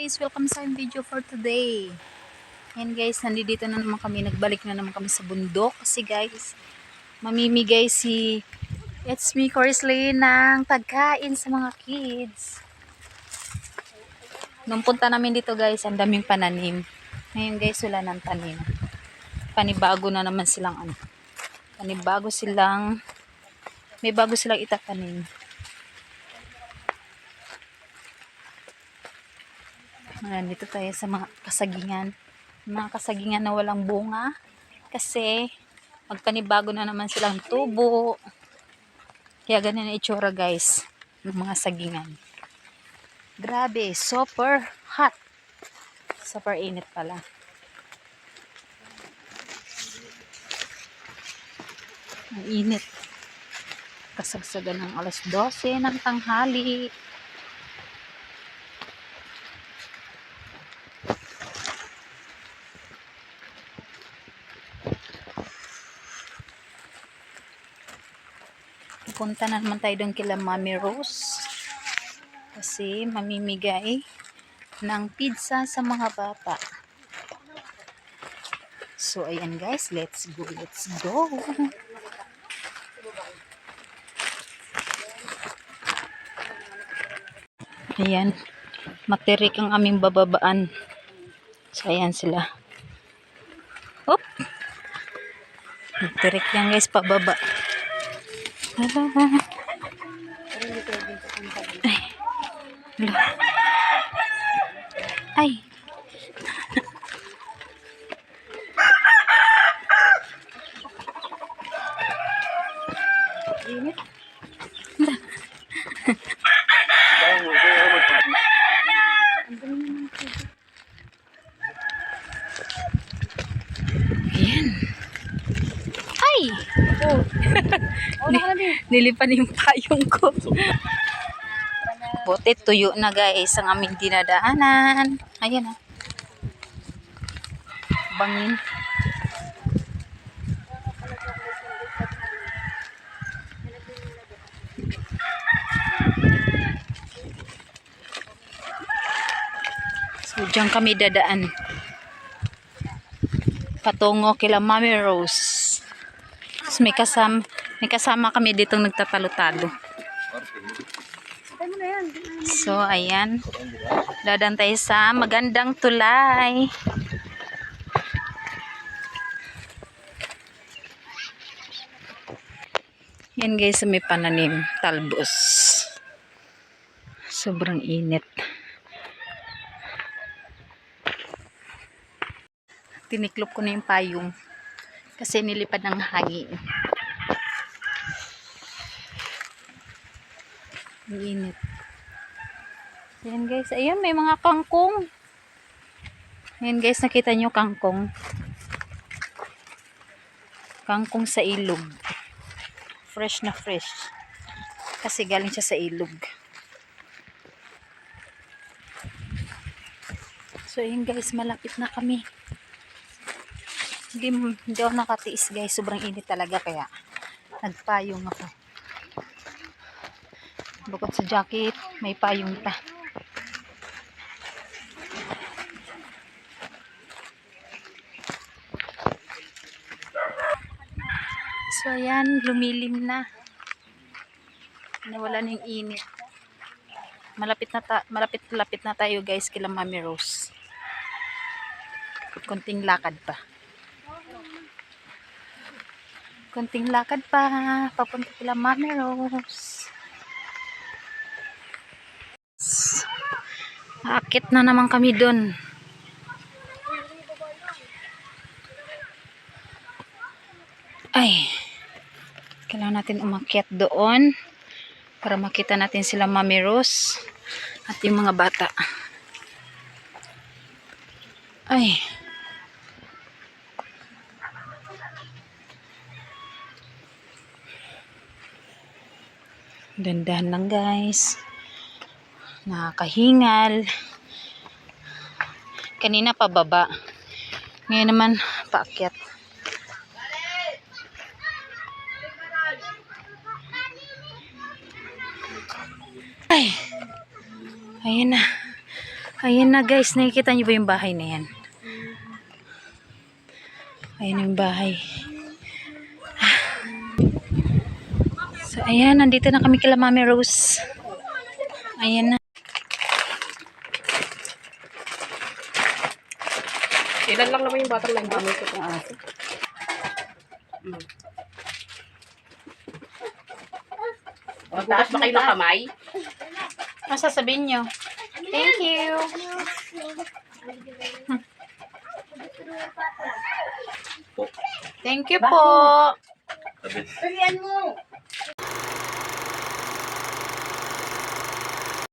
guys, welcome sa aking video for today. Yan guys, nandito na naman kami, nagbalik na naman kami sa bundok. Kasi guys, mamimigay si It's me, Corsley, ng pagkain sa mga kids. Nung punta namin dito guys, ang daming pananim. Ngayon guys, wala ng tanim. Panibago na naman silang ano. Panibago silang, may bago silang itatanim. Ayan, dito tayo sa mga kasagingan. Mga kasagingan na walang bunga. Kasi, magpanibago na naman silang tubo. Kaya ganun na itsura guys. Ng mga sagingan. Grabe, super hot. Super init pala. Ang init. Kasagsagan ng alas 12 ng tanghali. Pupunta na naman tayo doon kila Mami Rose. Kasi mamimigay ng pizza sa mga bata. So, ayan guys. Let's go. Let's go. Ayan. Matirik ang aming bababaan. So, ayan sila. Oop! Matirik yan guys, pababa. Hello. Ay. Ay. Ayan. Ay! Nilipan yung payong ko. Buti tuyo na guys ang aming dinadaanan. Ayan ah. Bangin. So, diyan kami dadaan. Patungo kila Mami Rose. Tapos may kasama, may kasama kami ditong nagtatalo-talo. So, ayan. Dadan tayo sa magandang tulay. Yan guys, may pananim. Talbos. Sobrang init. Tiniklop ko na yung payong. Kasi nilipad ng hangin. Ang init. Ayan guys. Ayan, may mga kangkong. Ayan guys, nakita nyo kangkong. Kangkong sa ilog. Fresh na fresh. Kasi galing siya sa ilog. So, ayan guys, malapit na kami. Hindi, hindi ako nakatiis guys. Sobrang init talaga kaya nagpayong ako. Bukod sa jacket, may payong pa. So ayan, lumilim na. Nawala na yung init. Malapit na malapit lapit na tayo guys kila Mami Rose. Konting lakad pa. Konting lakad pa. Papunta kila Mami Rose. Akit na naman kami doon. Ay. Kailangan natin umakyat doon para makita natin sila Mami Rose at yung mga bata. Ay. Dandahan lang guys. Nakakahingal. Kanina pa baba. Ngayon naman paakyat. Ay. Ayan na. Ayan na guys, nakikita niyo ba yung bahay na yan? Ayan yung bahay. So, ayan, nandito na kami kila Mami Rose. Ayan na. Ilan lang naman yung batang nandito ko itong aso. Mm. Taas ba kayo ng kamay? Ano sasabihin niyo? Thank you. Thank you po. Tulian mo!